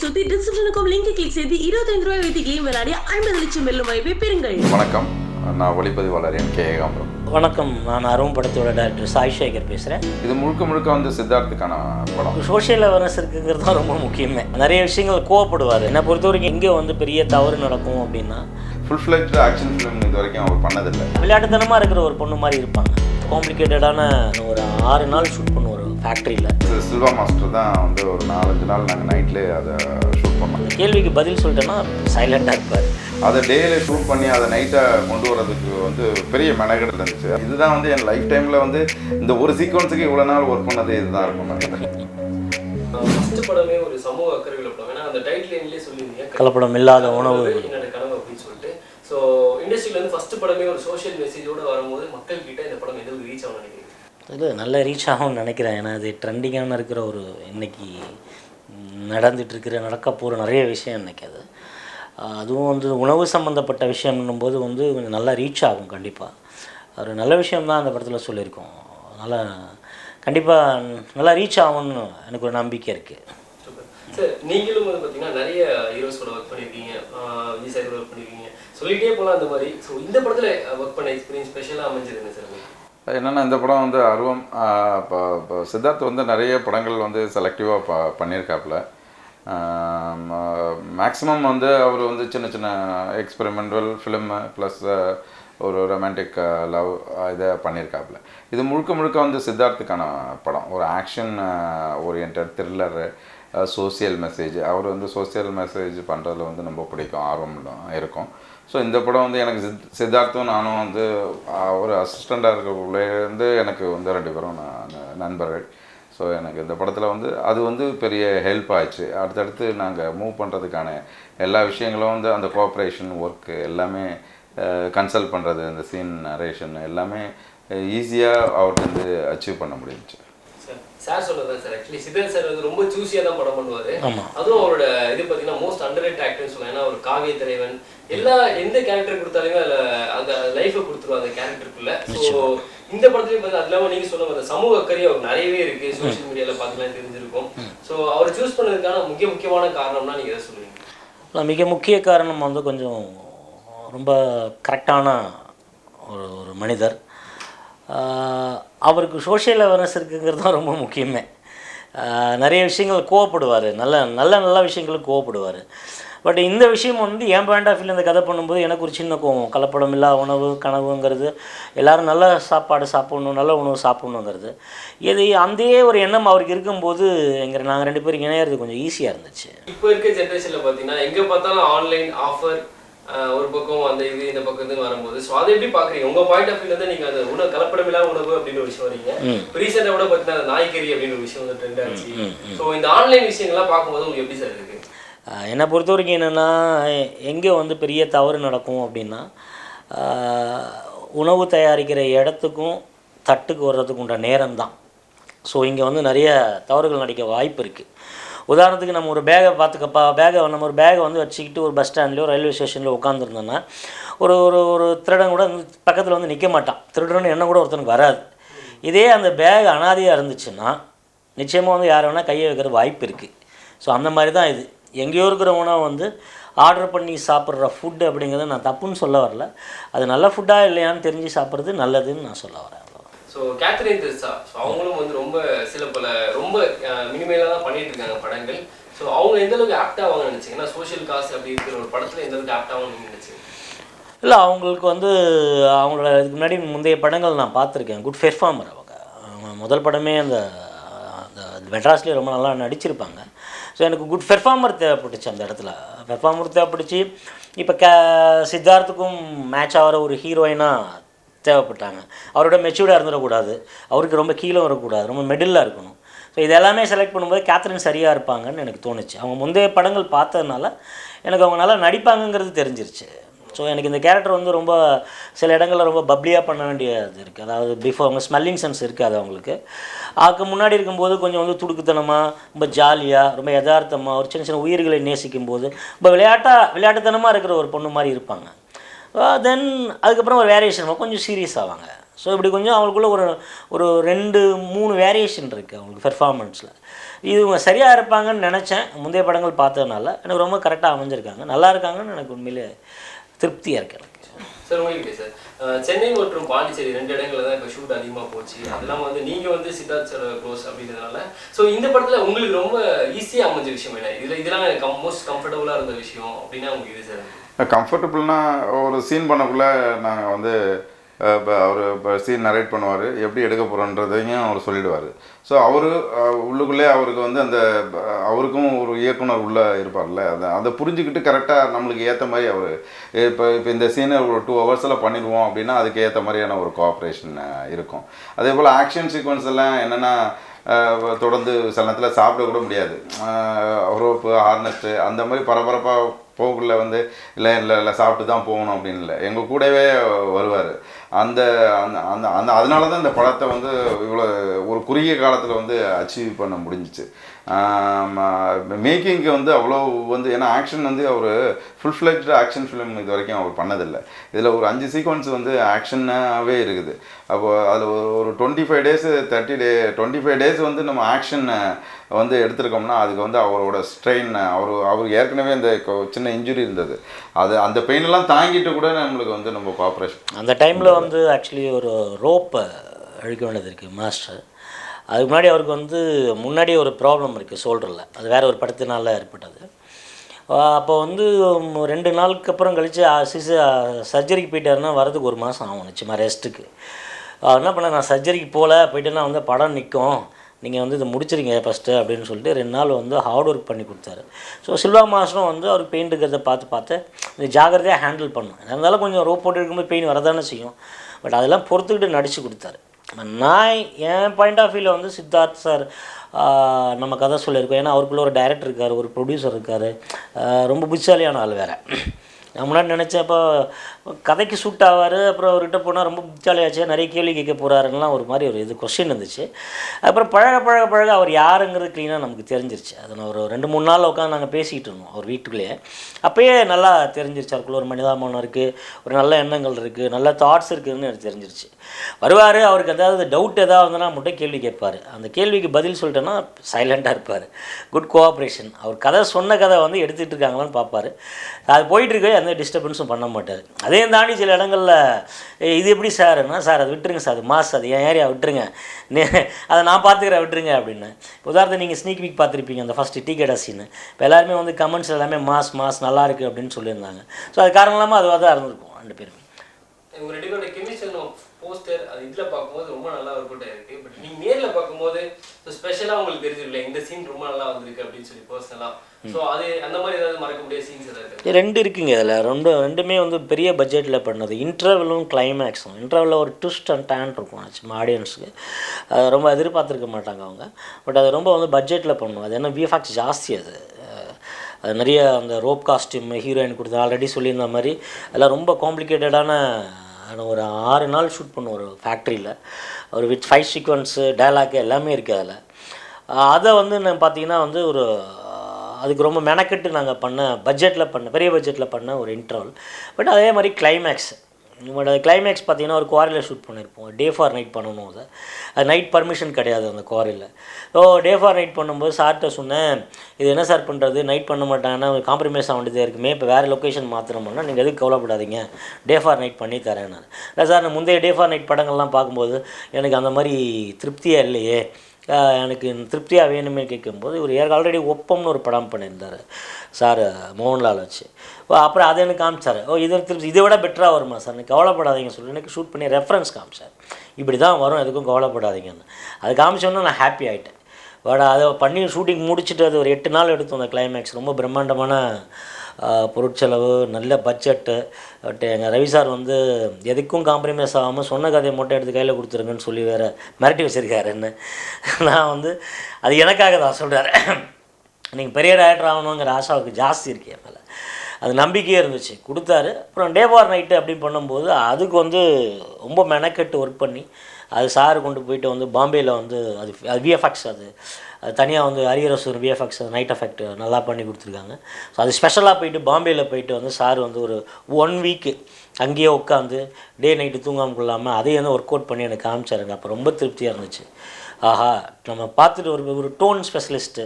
சுத்தி டிஸ்கிரிப்ஷனுக்கும் link click செய்து இருபத்தைந்து ரூபாய் வைத்து கேம் விளையாடி ஐம்பது லட்சம் வெல்லும் வாய்ப்பை பெறுங்கள். வணக்கம். நான் ஒளிப்பதிவாளர் என் கே ஏகாம்பரம். வணக்கம். நான் அருண் படத்தோட டேரக்டர் சாய் சேகர் பேசுகிறேன் இது முழுக்க முழுக்க வந்து சித்தார்த்துக்கான படம். சோஷியல் அவேர்னஸ் இருக்குங்கிறது தான் ரொம்ப முக்கியமே. நிறைய விஷயங்கள் கோவப்படுவார். என்னை பொறுத்த வரைக்கும் எங்கே வந்து பெரிய தவறு நடக்கும் அப்படின்னா ஃபுல் ஃப்ளெஜ்டு ஆக்ஷன் ஃபிலிம் இது வரைக்கும் அவர் பண்ணதில்லை. விளையாட்டுத்தனமாக இருக்கிற ஒரு பொண்ணு மாதிரி இருப்பாங்க. காம்ப்ளிகேட்டடான ஒரு ஆறு நாள் ஷூட் பண்ண ஒரு ஃபேக்ட்ரியில் சில்வா மாஸ்டர் தான் வந்து ஒரு நாலஞ்சு நாள் நாங்கள் நைட்லேயே அதை ஷூட் பண்ணோம். கேள்விக்கு பதில் சொல்லிட்டேன்னா சைலண்டாக இருப்பார். அதை டேயில் ஷூட் பண்ணி அதை நைட்டை கொண்டு வரதுக்கு வந்து பெரிய மெனகெடல் இருந்துச்சு. இதுதான் வந்து என் லைஃப் டைமில் வந்து இந்த ஒரு சீக்வன்ஸுக்கு இவ்வளோ நாள் ஒர்க் பண்ணது இதுதான் இருக்கும் நினைக்கிறேன் ஃபர்ஸ்ட் படமே ஒரு சமூக அக்கறை உள்ள படம். ஏன்னா அந்த டைட்டில் எண்ணிலே சொல்லியிருந்தீங்க. கலப்படம் இல்லாத உணவு. என்னோட கனவு அப்படின்னு சொல்லிட்டு. ஸோ இண்டஸ்ட்ரியில இருந்து ஃபர்ஸ்ட் படமே ஒரு சோஷியல் மெசேஜோட வரும்போது மக்கள் கிட்ட இந்த படம் ஒரு ரீச் ஆகும் இல்லை நல்ல ரீச் ஆகும்னு நினைக்கிறேன். ஏன்னா அது ட்ரெண்டிங்கான இருக்கிற ஒரு இன்றைக்கி நடந்துகிட்ருக்கிற இருக்கிற நடக்க போகிற நிறைய விஷயம் இன்றைக்கி அது. அதுவும் வந்து உணவு சம்மந்தப்பட்ட விஷயம்னும் போது வந்து கொஞ்சம் நல்லா ரீச் ஆகும் கண்டிப்பாக ஒரு நல்ல விஷயம் தான் அந்த படத்தில் சொல்லியிருக்கோம். அதனால் கண்டிப்பாக நல்லா ரீச் ஆகும்னு எனக்கு ஒரு நம்பிக்கை இருக்குது சார் நீங்களும் வந்து பார்த்தீங்கன்னா நிறைய ஹீரோஸோட ஒர்க் பண்ணியிருக்கீங்க விஜய் சார் ஒர்க் பண்ணியிருக்கீங்க சொல்லிகிட்டே போகலாம் அந்த மாதிரி. ஸோ இந்த படத்தில் ஒர்க் பண்ண எக்ஸ்பீரியன்ஸ் ஸ்பெஷலாக அமைஞ்சிருந்தேன் சார் என்னென்னா இந்த படம் வந்து அருவம் இப்போ இப்போ சித்தார்த் வந்து நிறைய படங்கள் வந்து செலக்டிவாக ப பண்ணியிருக்காப்புல. மேக்ஸிமம் வந்து அவர் வந்து சின்ன சின்ன எக்ஸ்பெரிமெண்டல் ஃபிலிமு ப்ளஸ் ஒரு ரொமான்டிக் லவ் இதை பண்ணியிருக்காப்புல. இது முழுக்க முழுக்க வந்து சித்தார்த்துக்கான படம். ஒரு action oriented thriller social message அவர் வந்து சோசியல் மெசேஜ் பண்ணுறதுல வந்து ரொம்ப பிடிக்கும் ஆர்வம் இருக்கும். ஸோ இந்த படம் வந்து எனக்கு சித் சித்தார்த்தும் நானும் வந்து ஒரு அசிஸ்டண்ட்டாக இருக்கிறக்குள்ளேருந்து எனக்கு வந்து ரெண்டு பேரும் நான் நண்பர்கள். ஸோ எனக்கு இந்த படத்தில் வந்து அது வந்து பெரிய ஹெல்ப் ஆச்சு அடுத்தடுத்து நாங்கள் மூவ் பண்ணுறதுக்கான எல்லா விஷயங்களும் வந்து அந்த கோஆப்ரேஷன் ஒர்க்கு எல்லாமே கன்சல்ட் பண்ணுறது அந்த சீன் நரேஷன் எல்லாமே ஈஸியாக அவர்கிட்ட வந்து அச்சீவ் பண்ண முடிஞ்சிச்சு. சார். சொன்னதான் சார். ஆக்சுவலி சிதர் சார் வந்து ரொம்ப சூஸியாக தான் படம் பண்ணுவார். அதுவும் அவரோட இது பார்த்தீங்கன்னா மோஸ்ட் அண்டர் ரேட் ஆக்டர்னு சொல்லலாம் ஏன்னா ஒரு காவிய தலைவன். எல்லா எந்த கேரக்டர் கொடுத்தாலுமே அதில் அந்த லைஃபை கொடுத்துருவோம் அந்த கேரக்டருக்குள்ள ஸோ இந்த படத்துலயும் பார்த்தா அது இல்லாமல் நீங்கள் சொன்ன மாதிரி சமூக அக்கறை அவர் நிறையவே இருக்கு. சோஷியல் மீடியாவில் பார்த்தீங்கன்னா தெரிஞ்சிருக்கும். ஸோ அவர் சூஸ் பண்ணதுக்கான முக்கிய முக்கியமான காரணம்னா நீங்கள் எதை சொல்லுவீங்க? மிக முக்கிய காரணம் வந்து கொஞ்சம் ரொம்ப கரெக்டான ஒரு ஒரு மனிதர். அவருக்கு சோஷியல் அவேர்னஸ் இருக்குங்கிறது தான் ரொம்ப முக்கியமே. நிறைய விஷயங்கள் கோவப்படுவார். நல்ல நல்ல நல்ல விஷயங்களுக்கு கோவப்படுவார். பட் இந்த விஷயம் வந்து என் பாயிண்ட் ஆஃப் இந்த கதை பண்ணும்போது எனக்கு ஒரு சின்ன கோவம். கலப்படம் இல்லா உணவு கனவுங்கிறது எல்லோரும் நல்ல சாப்பாடு சாப்பிட்ணும் நல்ல உணவு சாப்பிட்ணுங்கிறது. இது அந்த ஒரு எண்ணம் அவருக்கு இருக்கும்போது எங்கள் நாங்கள் ரெண்டு பேரும் இணையிறது கொஞ்சம் ஈஸியாக இருந்துச்சு. இப்போ இருக்க ஜென்ரேஷனில் பார்த்தீங்கன்னா எங்கே பார்த்தாலும் ஆன்லைன் ஆஃபர் ஒரு பக்கம் அந்த இது இந்த பக்கம் இது வரும்போது ஸோ அதை எப்படி பார்க்குறீங்க? உங்கள் பாயிண்ட் ஆஃப் வியூல தான் நீங்கள் அந்த உணவு கலப்படமில்லா உணவு அப்படின்னு ஒரு விஷயம் வரீங்க இப்போ ரீசெண்டாக கூட பார்த்தீங்கன்னா நாய்க்கறி அப்படின்னு ஒரு விஷயம் வந்து ட்ரெண்ட் ஆச்சு. ஸோ இந்த ஆன்லைன் விஷயங்கள்லாம் பார்க்கும்போது உங்களுக்கு எப்படி சார் இருக்கு? என்னை பொறுத்த வரைக்கும் என்னென்னா எங்கே வந்து பெரிய தவறு நடக்கும் அப்படின்னா உணவு தயாரிக்கிற இடத்துக்கும் தட்டுக்கு வர்றதுக்கு உண்ட நேரம் தான் ஸோ இங்கே வந்து நிறைய தவறுகள் நடிக்க வாய்ப்பு இருக்குது உதாரணத்துக்கு நம்ம ஒரு பேகை பார்த்துக்கப்பா பேகை நம்ம ஒரு பேகை வந்து வச்சுக்கிட்டு ஒரு பஸ் ஸ்டாண்ட்லேயோ ரயில்வே ஸ்டேஷன்லையோ உட்காந்துருந்தோன்னா ஒரு ஒரு ஒரு திருடன் கூட பக்கத்தில் வந்து நிற்க மாட்டான். திருடன்னு எண்ணம் கூட ஒருத்தனுக்கு வராது. இதே அந்த பேக் அனாதையாக இருந்துச்சுன்னா நிச்சயமாக வந்து யார் வேணால் கையை வைக்கிற வாய்ப்பு இருக்குது ஸோ அந்த மாதிரி தான் இது. எங்கேயோ இருக்கிற உணவு வந்து ஆர்டர் பண்ணி சாப்பிட்ற ஃபுட்டு அப்படிங்கிறத நான் தப்புன்னு சொல்ல வரல. அது நல்ல ஃபுட்டாக இல்லையான்னு தெரிஞ்சு சாப்பிட்றது நல்லதுன்னு நான் சொல்ல வரேன். ஸோ கேத்ரின் தெர்சா ஸோ அவங்களும் வந்து ரொம்ப சில பல ரொம்ப மினிமேலாக தான் பண்ணிட்டு இருக்காங்க படங்கள். ஸோ அவங்க எந்த அளவுக்கு ஆப்ட் ஆவாங்க நினைச்சீங்கன்னா சோஷியல் காசு அப்படி இருக்கிற ஒரு படத்தில் எந்த அளவுக்கு ஆப்ட் ஆகும் நினைச்சீங்க? இல்லை அவங்களுக்கு வந்து அவங்களோட இதுக்கு முன்னாடி முந்தைய படங்கள் நான் பார்த்துருக்கேன். குட் பெர்ஃபார்மர் அவங்க. அவங்க முதல் படமே அந்த அந்த மெட்ராஸ்லேயே ரொம்ப நல்லா நடிச்சிருப்பாங்க. ஸோ எனக்கு குட் பெர்ஃபார்மர் தேவைப்பட்டுச்சு அந்த இடத்துல. பெர்ஃபார்மர் தேவைப்பட்டுச்சு. இப்போ க சித்தார்த்துக்கும் மேட்ச் ஆகிற ஒரு ஹீரோயினாக தேவைப்பட்டாங்க. அவரோட மெச்சூர்டாக இருந்துடக்கூடாது. அவருக்கு ரொம்ப கீழே வரக்கூடாது. ரொம்ப மிடிலாக இருக்கணும். ஸோ இது எல்லாமே செலக்ட் பண்ணும்போது கேத்ரின் சரியாக இருப்பாங்கன்னு எனக்கு தோணுச்சு. அவங்க முந்தைய படங்கள் பார்த்ததுனால எனக்கு அவங்க நல்லா நடிப்பாங்கங்கிறது தெரிஞ்சிருச்சு. ஸோ எனக்கு இந்த கேரக்டர் வந்து ரொம்ப சில இடங்களில் ரொம்ப பப்ளியாக பண்ண வேண்டியது இருக்குது அதாவது பிஃபோர் அவங்க ஸ்மெல்லிங் சென்ஸ் இருக்காது அவங்களுக்கு. அதுக்கு முன்னாடி இருக்கும்போது கொஞ்சம் வந்து துடுக்குத்தனமாக ரொம்ப ஜாலியாக ரொம்ப யதார்த்தமாக ஒரு சின்ன சின்ன உயிர்களை நேசிக்கும் போது ரொம்ப விளையாட்டாக விளையாட்டுத்தனமாக இருக்கிற ஒரு பொண்ணு மாதிரி இருப்பாங்க. Ah, தென் அதுக்கப்புறம் ஒரு வேரியேஷன் கொஞ்சம் சீரியஸ் ஆவாங்க. ஸோ இப்படி கொஞ்சம் அவங்களுக்குள்ள ஒரு ஒரு ரெண்டு மூணு வேரியேஷன் இருக்குது அவங்களுக்கு பெர்ஃபார்மன்ஸில் இது இவங்க சரியாக இருப்பாங்கன்னு நினச்சேன். முந்தைய படங்கள் பார்த்ததுனால எனக்கு ரொம்ப கரெக்டாக அமைஞ்சிருக்காங்க. நல்லா இருக்காங்கன்னு எனக்கு உண்மையிலே திருப்தியாக இருக்கு எனக்கு. சார் ஓகே சார் சென்னை மற்றும் பாண்டிச்சேரி ரெண்டு இடங்கள்ல தான் இப்போ ஷூட் அதிகமாக போச்சு. அதெல்லாம் வந்து நீங்கள் வந்து சித்தார்த் சார் க்ளோஸ் uh, அப்படின்றதுனால ஸோ இந்த படத்தில் உங்களுக்கு ரொம்ப ஈஸியாக அமைஞ்ச விஷயம் என்ன? இதில் இதெல்லாம் எனக்கு மோஸ்ட் கம்ஃபர்டபுளாக இருந்த விஷயம் அப்படின்னா உங்களுக்கு இது சார் கம்ஃபர்டபுள்னா ஒரு சீன் பண்ணக்குள்ளே நாங்கள் வந்து இப்போ அவர் இப்போ சீன் நரேட் பண்ணுவார். எப்படி எடுக்க போகிறோன்றதையும் அவர் சொல்லிடுவார். ஸோ அவர் உள்ளுக்குள்ளே அவருக்கு வந்து அந்த அவருக்கும் ஒரு இயக்குனர் உள்ளே இருப்பார்ல. அதை அதை புரிஞ்சுக்கிட்டு கரெக்டாக நம்மளுக்கு ஏற்ற மாதிரி அவர் இப்போ இப்போ இந்த சீனை ஒரு டூ ஹவர்ஸில் பண்ணிடுவோம் அப்படின்னா அதுக்கு ஏற்ற மாதிரியான ஒரு கோஆப்ரேஷன் இருக்கும். அதே போல் ஆக்ஷன் சீக்வன்ஸ் எல்லாம் என்னென்னா தொடர்ந்து சில நேரத்தில் சாப்பிட கூட முடியாது. ரோப்பு ஹார்னஸ்ட்டு அந்த மாதிரி பரபரப்பாக போகக்குள்ள வந்து இல்லை இல்லை இல்லை சாப்பிட்டு தான் போகணும் அப்படின்னு இல்லை. எங்கள் கூடவே வருவார். அந்த அந்த அந்த அந்த அதனால தான் இந்த படத்தை வந்து இவ்வளோ ஒரு குறுகிய காலத்தில் வந்து அச்சீவ் பண்ண முடிஞ்சிச்சு. மேக்கிங்க்கு வந்து அவ்வளோ வந்து ஏன்னா ஆக்ஷன் வந்து அவர் ஃபுல் ஃப்ளெக்ட் ஆக்ஷன் ஃபிலிம் இது வரைக்கும் அவர் பண்ணதில்லை. இதில் ஒரு அஞ்சு சீக்வன்ஸ் வந்து ஆக்ஷனாகவே இருக்குது. அப்போது அதில் ஒரு ஒரு twenty five days thirty day twenty five days வந்து நம்ம ஆக்ஷன் வந்து எடுத்திருக்கோம்னா அதுக்கு வந்து அவரோட ஸ்ட்ரெயின் அவர் அவர் ஏற்கனவே இந்த சின்ன இன்ஜுரி இருந்தது. அது அந்த பெயினெல்லாம் தாங்கிட்டு கூட நம்மளுக்கு வந்து நம்ம கோஆப்ரேஷன் அந்த டைமில் வந்து ஆக்சுவலி ஒரு ரோப்பை அழிக்க வேண்டியது இருக்குது மாஸ்டர் அதுக்கு முன்னாடி அவருக்கு வந்து முன்னாடி ஒரு ப்ராப்ளம் இருக்குது ஷோல்டரில் அது வேறு ஒரு படத்தினால ஏற்பட்டது. அப்போ வந்து ரெண்டு நாளுக்கு அப்புறம் கழித்து சிசு சர்ஜரிக்கு போயிட்டாருன்னா வரதுக்கு ஒரு மாதம் ஆகும் நிச்சயமாக ரெஸ்ட்டுக்கு என்ன பண்ண நான் சர்ஜரிக்கு போகல போயிட்டேன்னா வந்து படம் நிற்கும் நீங்கள் வந்து இதை முடிச்சிருங்க ஃபஸ்ட்டு அப்படின்னு சொல்லிட்டு ரெண்டு நாள் வந்து ஹார்ட் ஒர்க் பண்ணி கொடுத்தாரு. ஸோ சில்வா மாஸ்டரும் வந்து அவர் பெயிண்ட் இருக்கிறத பார்த்து பார்த்து இந்த ஜாகிரதையாக ஹேண்டில் பண்ணும் இருந்தாலும் கொஞ்சம் ரோப் போட்டு இருக்கும்போது பெயின் வரதானே செய்யும். பட் அதெல்லாம் பொறுத்துக்கிட்டு நடித்து கொடுத்தாரு. நான் என் பாயிண்ட் ஆஃப் வியூவில் வந்து சித்தார்த் சார் நம்ம கதை சொல்லியிருக்கோம். ஏன்னா அவருக்குள்ளே ஒரு டைரக்டர் இருக்கார் ஒரு ப்ரொடியூசர் இருக்கார். ரொம்ப புத்திசாலியான ஆள் வேறு. நான் முன்னாடி நினச்சப்போ கதைக்கு சூட் ஆவார் அப்புறம் அவர்கிட்ட போனால் ரொம்ப புத்தாலியாச்சு நிறைய கேள்வி கேட்க போகிறாருலாம் ஒரு மாதிரி ஒரு இது கொஸ்டின் இருந்துச்சு. அப்புறம் பழக பழக பழக அவர் யாருங்கிறது க்ளீனாக நமக்கு தெரிஞ்சிருச்சு. அதை நான் ஒரு ரெண்டு மூணு நாள் உட்காந்து நாங்கள் பேசிக்கிட்டு இருந்தோம் அவர் வீட்டுக்குள்ளேயே. அப்போயே நல்லா தெரிஞ்சிருச்சு அவருக்குள்ள ஒரு மனிதாபனம் இருக்குது ஒரு நல்ல எண்ணங்கள் இருக்குது நல்ல தாட்ஸ் இருக்குதுன்னு எனக்கு தெரிஞ்சிருச்சு. வருவார் அவருக்கு ஏதாவது டவுட் ஏதாவது வந்தனா மட்டும் கேள்வி கேட்பார். அந்த கேள்விக்கு பதில் சொல்லிட்டேன்னா சைலண்ட்டாக இருப்பார். குட் கோஆப்ரேஷன் அவர் கதை சொன்ன கதை வந்து எடுத்துகிட்டு இருக்காங்களான்னு பார்ப்பாரு. அது போயிட்டு எந்த டிஸ்டர்பன்ஸும் பண்ண மாட்டார். அதையும் தாண்டி சில இடங்களில் இது எப்படி சார்னா சார் அதை விட்டுருங்க சார் அது மாஸ் அது என் ஏரியா விட்டுருங்க. நே- அதை நான் பார்த்துக்கிறேன் விட்டுருங்க அப்படின்னு. இப்போ உதாரணத்துக்கு நீங்கள் ஸ்னீக் வீக் பார்த்துருப்பீங்க அந்த ஃபஸ்ட்டு டீ கடை சீனு இப்போ எல்லாருமே வந்து கமெண்ட்ஸ் எல்லாமே மாஸ் மாஸ் நல்லா இருக்குது அப்படின்னு சொல்லியிருந்தாங்க. ஸோ அது காரணம் இல்லாமல் அதுவாக தான் இருந்திருக்கும் ரெண்டு பேருமே. போஸ்டர் அது இதுல பார்க்கும்போது ரொம்ப நல்லா ஒர்க் ஆயிருக்கு. பட் நீங்க நேர்ல பார்க்கும்போது ஸ்பெஷலா உங்களுக்கு தெரிஞ்சிருக்கல இந்த சீன் ரொம்ப நல்லா வந்திருக்கு அப்படின்னு சொல்லி பர்சனலா சோ அது அந்த மாதிரி ஏதாவது மறக்க முடியாத சீன்ஸ் ஏதாவது ரெண்டு இருக்குங்க இதில். ரெண்டு ரெண்டுமே வந்து பெரிய பட்ஜெட்டில் பண்ணது. இன்டர்வலும் கிளைமேக்ஸும் இன்டர்வலில் ஒரு ட்விஸ்ட் அண்ட் டேன் இருக்கும் சும்மா ஆடியன்ஸுக்கு அது ரொம்ப எதிர்பார்த்துருக்க மாட்டாங்க அவங்க. பட் அது ரொம்ப வந்து பட்ஜெட்டில் பண்ணும். அது என்ன விஎஃப்எக்ஸ் ஜாஸ்தி அது. அது நிறைய அந்த ரோப் காஸ்டியூம் ஹீரோயின் கொடுத்து ஆல்ரெடி சொல்லியிருந்த மாதிரி அதெல்லாம் ரொம்ப காம்ப்ளிகேட்டடான நான் ஒரு ஆறு நாள் ஷூட் பண்ணுவோம் ஒரு ஃபேக்ட்ரியில் ஒரு வித் ஃபைவ் சீக்வன்ஸு டயலாக் எல்லாமே இருக்குது அதில். அதை வந்து நான் பார்த்தீங்கன்னா வந்து ஒரு அதுக்கு ரொம்ப மெனக்கெட்டு நாங்கள் பண்ண பட்ஜெட்டில் பண்ண பெரிய பட்ஜெட்டில் பண்ண ஒரு இன்ட்ரவல் பட் அதே மாதிரி கிளைமேக்ஸ் பட் அது கிளைமேக்ஸ் பார்த்தீங்கன்னா ஒரு குவாரியில் ஷூட் பண்ணியிருப்போம் டே ஃபார் நைட் பண்ணணும் அதை. அது நைட் பர்மிஷன் கிடையாது அந்த குவாரியில் ஸோ டே ஃபார் நைட் பண்ணும்போது சார்கிட்ட சொன்னேன் இது என்ன சார் பண்ணுறது நைட் பண்ண மாட்டாங்கன்னா காம்ப்ரமைஸ் ஆக வேண்டியதே இருக்குமே. இப்போ வேறு லொக்கேஷன் மாற்றணும்னா நீங்கள் எதுக்கு கவலைப்படாதீங்க. டே ஃபார் நைட் பண்ணி தரேன் நான். இல்லை சார் நான் முந்தைய டே ஃபார் நைட் படங்கள்லாம் பார்க்கும்போது எனக்கு அந்த மாதிரி திருப்தியாக இல்லையே. எனக்கு திருப்தியாக வேணுமே கேட்கும்போது இவர் ஏற்க ஆல்ரெடி ஒப்பம்னு ஒரு படம் பண்ணியிருந்தார். சார் மோகன்லால் வச்சு. ஓ அப்புறம் அதை எனக்கு காமிச்சார். ஓ இது திருப்தி இதை விட பெட்டராக வருமா சார்? எனக்கு கவலைப்படாதீங்க சொல்லி எனக்கு ஷூட் பண்ணி ரெஃபரன்ஸ் காமிச்சார். இப்படி தான் வரும் எதுக்கும் கவலைப்படாதீங்கன்னு. அது காமிச்சோன்னா நான் ஹாப்பி ஆகிட்டேன் பட் அதை பண்ணி ஷூட்டிங் முடிச்சுட்டு அது ஒரு எட்டு நாள் எடுத்தோம் அந்த கிளைமேக்ஸ் ரொம்ப பிரம்மாண்டமான பொருட்செலவு நல்ல பட்ஜெட்டு பட் எங்கள் ரவி சார் வந்து எதுக்கும் காம்ப்ரமைஸ் ஆகாமல் சொன்ன கதையை மட்டும் எடுத்து கையில் கொடுத்துருங்கன்னு சொல்லி வேறு மிரட்டி வச்சுருக்காரு என்ன. நான் வந்து அது எனக்காக தான் சொல்கிறார் நீங்கள் பெரிய டேரக்டர் ஆகணுங்கிற ஆசாவுக்கு ஜாஸ்தி இருக்கு என் மேலே. அது நம்பிக்கையே இருந்துச்சு. கொடுத்தாரு. அப்புறம் டே ஃபார் நைட்டு அப்படி பண்ணும்போது அதுக்கு வந்து ரொம்ப மெனக்கெட்டு ஒர்க் பண்ணி அது சார் கொண்டு போயிட்டு வந்து பாம்பேயில் வந்து அது அது விஎஃப்எக்ஸ் அது. அது தனியாக வந்து அரியரசூர் விஎஃப்எக்ஸ் நைட் எஃபெக்ட் நல்லா பண்ணி கொடுத்துருக்காங்க. ஸோ அது ஸ்பெஷலாக போயிட்டு பாம்பேயில் போயிட்டு வந்து சார் வந்து ஒரு ஒன் வீக்கு அங்கேயே உட்காந்து டே நைட்டு தூங்காமல் கொள்ளாமல் அதையே வந்து ஒர்க் அவுட் பண்ணி எனக்கு காமிச்சாருங்க. அப்போ ரொம்ப திருப்தியாக இருந்துச்சு. ஆஹா நம்ம பார்த்துட்டு ஒரு ஒரு டோன் ஸ்பெஷலிஸ்ட்டு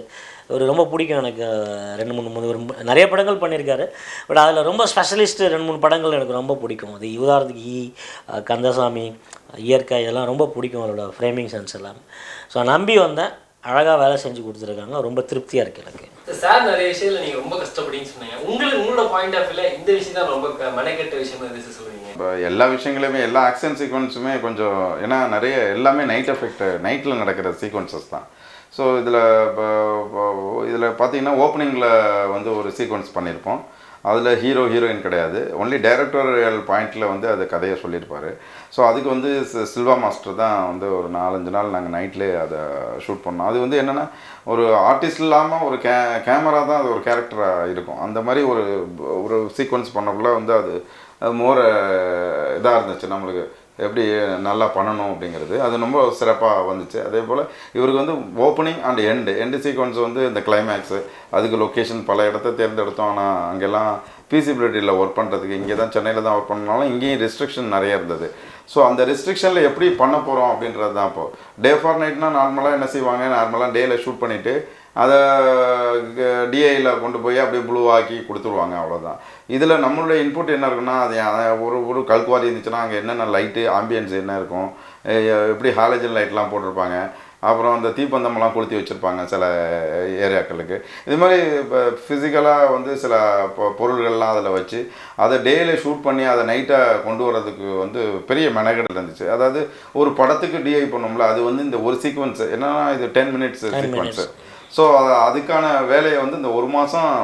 ஒரு ரொம்ப பிடிக்கும் எனக்கு. ரெண்டு மூணு மூணு ஒரு நிறைய படங்கள் பண்ணியிருக்காரு. பட் அதில் ரொம்ப ஸ்பெஷலிஸ்ட்டு ரெண்டு மூணு படங்கள் எனக்கு ரொம்ப பிடிக்கும். அது உதாரணத்துக்கு ஈ e, கந்தசாமி இயற்கை இதெல்லாம் ரொம்ப பிடிக்கும் அவரோட ஃப்ரேமிங் சென்ஸ் எல்லாம். ஸோ நம்பி வந்தேன். அழகாக வேலை செஞ்சு கொடுத்துருக்காங்க. ரொம்ப திருப்தியாக இருக்குது எனக்கு. சார் நிறைய விஷயத்துல நீங்க ரொம்ப கஷ்டப்பட்டீங்கன்னு சொன்னீங்க. உங்களுக்கு உங்களோட பாயிண்ட் ஆஃப் வியூல இந்த விஷயம் தான் ரொம்ப மெனக்கெட்ட விஷயம் சொல்லுவீங்க இப்போ எல்லா விஷயங்களுமே எல்லா ஆக்ஷன் சீக்வன்ஸுமே கொஞ்சம் ஏன்னா நிறைய எல்லாமே நைட் எஃபெக்ட் நைட்டில் நடக்கிற சீக்வன்சஸ் தான். ஸோ இதில் இப்போ இதில் பார்த்தீங்கன்னா ஓப்பனிங்கில் வந்து ஒரு சீக்வன்ஸ் பண்ணியிருப்போம் அதில் ஹீரோ ஹீரோயின் கிடையாது. ஒன்லி டைரக்டோரியல் பாயிண்டில் வந்து அது கதையை சொல்லியிருப்பார். ஸோ அதுக்கு வந்து சில்வா மாஸ்டர் தான் வந்து ஒரு நாலஞ்சு நாள் நாங்கள் நைட்லேயே அதை ஷூட் பண்ணோம். அது வந்து என்னென்னா ஒரு ஆர்டிஸ்ட் இல்லாமல் ஒரு கே கேமரா தான் அது ஒரு கேரக்டராக இருக்கும். அந்த மாதிரி ஒரு ஒரு சீக்வன்ஸ் பண்ணக்குள்ள வந்து அது மோர இதாக இருந்துச்சு நம்மளுக்கு. எப்படி நல்லா பண்ணணும் அப்படிங்கிறது. அது ரொம்ப சிறப்பாக வந்துச்சு. அதே போல் இவருக்கு வந்து opening and end end sequence வந்து இந்த கிளைமேக்ஸு அதுக்கு லொக்கேஷன் பல இடத்த தேர்ந்தெடுத்தோம். ஆனால் அங்கெல்லாம் ஃபீசிபிலிட்டியில் ஒர்க் பண்ணுறதுக்கு இங்கே தான் சென்னையில் தான் ஒர்க் பண்ணாலும் இங்கேயும் ரெஸ்ட்ரிக்ஷன் நிறைய இருந்தது. ஸோ அந்த ரெஸ்ட்ரிக்ஷனில் எப்படி பண்ண போகிறோம் அப்படின்றது தான் இப்போது டே ஃபார் நைட்னால் நார்மலாக என்ன செய்வாங்க? நார்மலாக டேயில் ஷூட் பண்ணிவிட்டு அதை டிஐயில் கொண்டு போய் அப்படியே ப்ளூ ஆக்கி கொடுத்துருவாங்க அவ்வளோதான் இதில் நம்மளுடைய இன்புட் என்ன இருக்குன்னா அது ஒரு ஒரு கல்குவாரி இருந்துச்சுன்னா அங்கே என்னென்ன லைட்டு ஆம்பியன்ஸ் என்ன இருக்கும் எப்படி ஹாலஜன் லைட்லாம் போட்டிருப்பாங்க அப்புறம் அந்த தீப்பந்தமெல்லாம் கொளுத்தி வச்சுருப்பாங்க சில ஏரியாக்களுக்கு இது மாதிரி இப்போ ஃபிசிக்கலாக வந்து சில பொருள்கள்லாம் அதில் வச்சு அதை டேயில் ஷூட் பண்ணி அதை நைட்டை கொண்டு வர்றதுக்கு வந்து பெரிய மெனகெடல் இருந்துச்சு. அதாவது ஒரு படத்துக்கு டிஐ பண்ணோம்ல அது வந்து இந்த ஒரு சீக்வன்ஸ் என்னன்னா இது டென் மினிட்ஸ் சீக்வன்ஸு ஸோ அதுக்கான வேலையை வந்து இந்த ஒரு மாதம்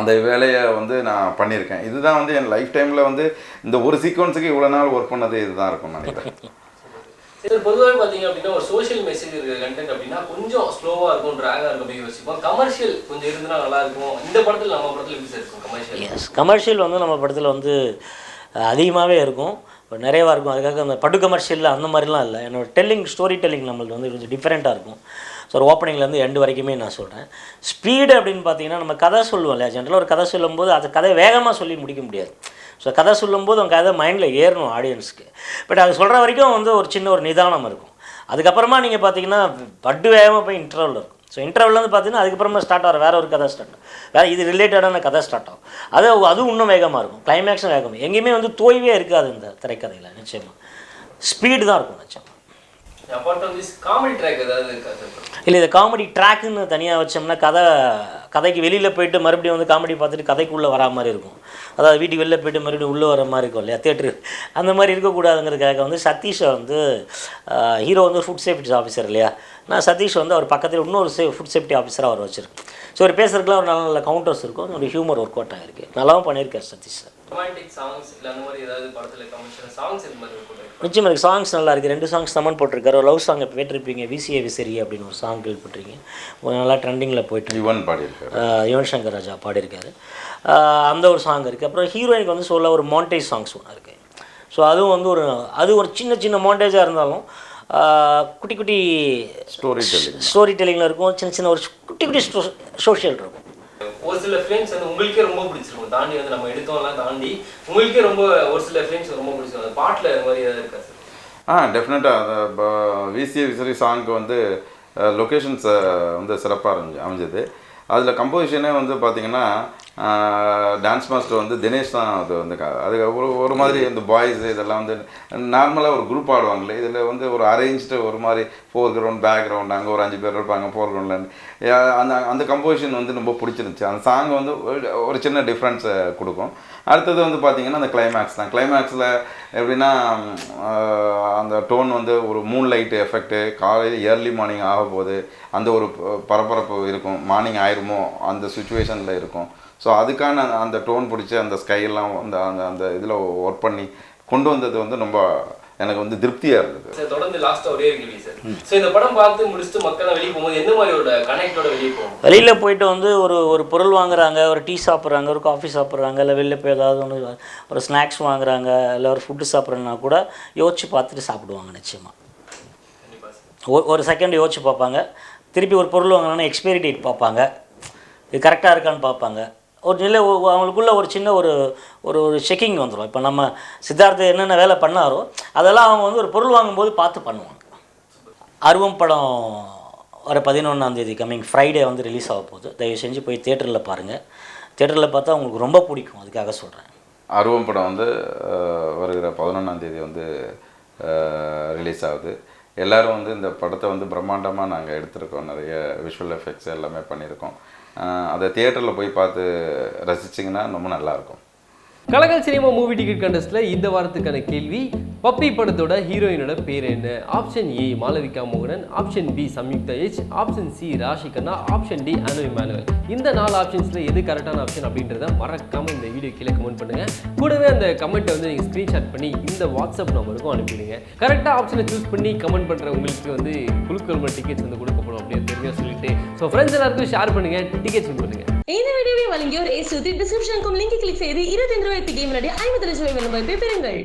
அந்த வேலையை வந்து நான் பண்ணியிருக்கேன். இதுதான் வந்து என் லைஃப் டைமில் வந்து இந்த ஒரு சீக்வன்ஸுக்கு இவ்வளோ நாள் ஒர்க் பண்ணது இதுதான் இருக்கும் நினைக்கிறேன். இது பொதுவாக பார்த்தீங்க அப்படின்னா ஒரு சோஷியல் மெசேஜ் இருக்கிற கண்டென்ட் அப்படின்னா கொஞ்சம் ஸ்லோவாக இருக்கும் ட்ராகாக இருக்கும் அப்படின்னு யோசிப்போம் கமர்ஷியல் கொஞ்சம் இருந்துனா நல்லா இருக்கும். இந்த படத்தில் நம்ம படத்தில் எப்படி சார் இருக்கும் கமர்ஷியல் எஸ் கமர்ஷியல் வந்து நம்ம படத்தில் வந்து அதிகமாகவே இருக்கும். இப்போ நிறையவா இருக்கும். அதுக்காக அந்த படு கமர்ஷியலில் அந்த மாதிரிலாம் இல்லை. என்னோட டெல்லிங் ஸ்டோரி டெல்லிங் நம்மளுக்கு வந்து கொஞ்சம் டிஃப்ரெண்ட்டாக இருக்கும். ஸோ ஒரு ஓப்பனிங்லேருந்து எண்டு வரைக்குமே நான் சொல்கிறேன் ஸ்பீடு அப்படின்னு பார்த்தீங்கன்னா நம்ம கதை சொல்லுவோம் இல்லையா ஜென்ரலாக ஒரு கதை சொல்லும்போது அது கதை வேகமாக சொல்லி முடிக்க முடியாது. ஸோ கதை சொல்லும்போது அவங்க கதை மைண்டில் ஏறணும் ஆடியன்ஸ்க்கு பட் அது சொல்கிற வரைக்கும் வந்து ஒரு சின்ன ஒரு நிதானம் இருக்கும். அதுக்கப்புறமா நீங்கள் பார்த்தீங்கன்னா பட்டு வேகமாக போய் இன்டர்வல் இருக்கும். ஸோ இன்டர்வல் வந்து பார்த்தீங்கன்னா அதுக்கப்புறமா ஸ்டார்ட் ஆகிற வேற ஒரு கதை ஸ்டார்ட் ஆகும். வேறு இது ரிலேட்டடான கதை ஸ்டார்ட் ஆகும். அது அதுவும் இன்னும் வேகமாக இருக்கும். கிளைமேக்ஸும் வேகமாக எங்கேயுமே வந்து தோய்வே இருக்காது இந்த திரைக்கதையில் நிச்சயமாக ஸ்பீடு தான் இருக்கும் நிச்சயம். இல்லை இது காமெடி ட்ராக்குன்னு தனியாக வச்சோம்னா கதை கதைக்கு வெளியில் போயிட்டு மறுபடியும் வந்து காமெடி பார்த்துட்டு கதைக்குள்ளே வரா மாதிரி இருக்கும். அதாவது வீட்டுக்கு வெளில போயிட்டு மறுபடியும் உள்ளே வர மாதிரி இருக்கும் இல்லையா? தேட்டரு அந்த மாதிரி இருக்கக்கூடாதுங்கிறதுக்காக வந்து சதீஷை வந்து ஹீரோ வந்து ஃபுட் சேஃப்டி ஆஃபீஸர் இல்லையா? நான் சதீஷ் வந்து அவர் பக்கத்தில் இன்னொரு சே ஃபுட் சேஃப்டி ஆஃபீஸராக அவர் வச்சிருக்கேன். ஸோ ஒரு பேசுறதுக்குலாம் ஒரு நல்ல நல்ல கவுண்டர்ஸ் இருக்கும். ஒரு ஹியூமர் ஒர்க் அவுட் ஆகிருக்கு நல்லாவும் பண்ணியிருக்கார் சதீஷ் ரொமான்டிக் சாங்ஸ் இல்லை அந்த மாதிரி ஏதாவது படத்தில் சாங்ஸ் மாதிரி இருக்கும் நிச்சயம் எனக்கு சாங்ஸ் நல்லா இருக்குது ரெண்டு சாங்ஸ் தமன் போட்டிருக்காரு. ஒரு லவ் சாங் இப்போ கேட்டிருப்பீங்க? விசிஏ விசரி அப்படின்னு ஒரு சாங் கேள்விப்பட்டிருக்கீங்க. நல்லா ட்ரெண்டிங்கில் போயிட்டு யுவன் பாடியிருக்காரு. யுவன் சங்கர் ராஜா பாடியிருக்காரு. அந்த ஒரு சாங் இருக்குது அப்புறம் ஹீரோயினுக்கு வந்து சொல்ல ஒரு மாண்டேஜ் சாங்ஸ் ஒன்று இருக்குது ஸோ அதுவும் வந்து ஒரு அது ஒரு சின்ன சின்ன மாண்டேஜாக இருந்தாலும் குட்டி குட்டி ஸ்டோரி டெல்லிங் ஸ்டோரி டெல்லிங்கில் இருக்கும். சின்ன சின்ன ஒரு குட்டி குட்டி சோஷியல் இருக்கும். ஒரு சில ஃப்ரேம்ஸ் வந்து உங்களுக்கே ரொம்ப பிடிச்சிருக்கும். தாண்டி வந்து நம்ம எடுத்தோம்லாம் தாண்டி உங்களுக்கே ரொம்ப ஒரு சில ஃப்ரேம்ஸ் ரொம்ப பிடிச்சிருக்கும். அந்த பாட்டில் அது மாதிரி ஏதாவது இருக்கா சார் ஆ டெஃபினட்டாக அந்த விசிஏ விசிறி சாங்க்கு வந்து லொக்கேஷன்ஸ் வந்து சிறப்பாக இருந்துச்சு அமைஞ்சது. அதில் கம்போசிஷனே வந்து பார்த்திங்கன்னா டான்ஸ் மாஸ்டர் வந்து தினேஷ் தான் அது வந்து அது ஒரு ஒரு மாதிரி இந்த பாய்ஸ் இதெல்லாம் வந்து நார்மலாக ஒரு குரூப் ஆடுவாங்களே இதில் வந்து ஒரு அரேஞ்ச்டு ஒரு மாதிரி ஃபோர் கிரவுண்ட் பேக் கிரவுண்ட் அங்கே ஒரு அஞ்சு பேர் இருப்பாங்க ஃபோர் கிரவுண்டில் அந்த அந்த கம்போசிஷன் வந்து ரொம்ப பிடிச்சிருந்துச்சு. அந்த சாங் வந்து ஒரு- ஒரு சின்ன டிஃப்ரென்ஸை கொடுக்கும். அடுத்தது வந்து பார்த்திங்கன்னா அந்த கிளைமேக்ஸ் தான். கிளைமேக்ஸில் எப்படின்னா அந்த டோன் வந்து ஒரு மூன் லைட் எஃபெக்ட்டு காலையில் ஏர்லி மார்னிங் ஆக போகுது அந்த ஒரு பரபரப்பு இருக்கும். மார்னிங் ஆயிருமோ அந்த சுச்சுவேஷனில் இருக்கும். ஸோ அதுக்கான அந்த- அந்த டோன் பிடிச்சி அந்த ஸ்கையெல்லாம் அந்த அந்த அந்த இதில் ஒர்க் பண்ணி கொண்டு வந்தது வந்து ரொம்ப எனக்கு வந்து திருப்தியாக இருந்தது. சார் தொடர்ந்து லாஸ்ட்டாக ஒரே கேள்வி சார் ஸோ இந்த படம் பார்த்து முடிச்சுட்டு மக்கள்லாம் வெளியே போகும்போது எந்த மாதிரியோட கனெக்டோட வெளியே போகும்? வெளியில் போயிட்டு வந்து ஒரு ஒரு பொருள் வாங்குறாங்க ஒரு டீ சாப்பிட்றாங்க ஒரு காஃபி சாப்பிட்றாங்க இல்லை வெளில போய் ஏதாவது ஒன்று ஒரு ஸ்நாக்ஸ் வாங்குறாங்க இல்லை ஒரு ஃபுட்டு சாப்பிட்றேன்னா கூட யோசிச்சு பார்த்துட்டு சாப்பிடுவாங்க ஒ- ஒரு செகண்ட் யோசிச்சு பார்ப்பாங்க. திருப்பி ஒரு பொருள் வாங்கினா எக்ஸ்பைரி டேட் பார்ப்பாங்க. இது கரெக்டாக இருக்கான்னு பார்ப்பாங்க. ஒரு நிலை அவங்களுக்குள்ள ஒரு சின்ன ஒரு ஒரு ஒரு செக்கிங் வந்துடும் இப்போ நம்ம சித்தார்த்த என்னென்ன வேலை பண்ணாரோ அதெல்லாம் அவங்க வந்து ஒரு பொருள் வாங்கும்போது பார்த்து பண்ணுவாங்க. அருவம் படம் வர பதினொன்றாந்தேதி கம்மிங் ஃப்ரைடே வந்து ரிலீஸ் ஆக போகுது. தயவு செஞ்சு போய் தேட்டரில் பாருங்கள் தேட்டரில் பார்த்தா உங்களுக்கு ரொம்ப பிடிக்கும். அதுக்காக சொல்கிறேன் அருவம் படம் வந்து வருகிற பதினொன்றாந்தேதி வந்து ரிலீஸ் ஆகுது. எல்லோரும் வந்து இந்த படத்தை வந்து பிரம்மாண்டமாக நாங்கள் எடுத்திருக்கோம். நிறைய விஷுவல் எஃபெக்ட்ஸ் எல்லாமே பண்ணியிருக்கோம். அதை தியேட்டரில் போய் பார்த்து ரசிச்சிங்கன்னா ரொம்ப நல்லாயிருக்கும் கலகல் சினிமா மூவி டிக்கெட் கண்டஸ்ட்ல இந்த வாரத்துக்கான கேள்வி பப்பி படத்தோட ஹீரோயினோட பேர் என்ன? Option A Malavika மோகனன். Option B Samyuktha H option C Raashi Khanna. Option D Anu Emmanuel இந்த நாலு ஆப்ஷன்ஸில் எது கரெக்டான ஆப்ஷன் அப்படின்றத மறக்காம இந்த வீடியோ கீழே கமெண்ட் பண்ணுங்க. கூடவே அந்த கமெண்ட்டை வந்து நீங்கள் ஸ்கிரீன்ஷாட் பண்ணி இந்த வாட்ஸ்அப் நம்பருக்கும் அனுப்பிடுங்க. கரெக்டாக ஆப்ஷனை சூஸ் பண்ணி கமெண்ட் பண்ணுற உங்களுக்கு வந்து குழுக்கள் டிக்கெட்ஸ் வந்து கொடுக்கப்படும் அப்படின்னு தெரிஞ்சு சொல்லிட்டு. ஸோ ஃப்ரெண்ட்ஸ் எல்லாருக்கும் ஷேர் பண்ணுங்கள் டிக்கெட்ஸ் பண்ணுங்கள் இந்த வீடியோவை வழங்கியோர் ஏசுதி. டிஸ்கிரிப்ஷனுக்கும் லிங்க் கிளிக் செய்து இருபத்தி ஐந்து ரூபாய்க்கு கேம் ஐம்பது லட்சம் ரூபாய் வெல்லும் பெறுங்கள்.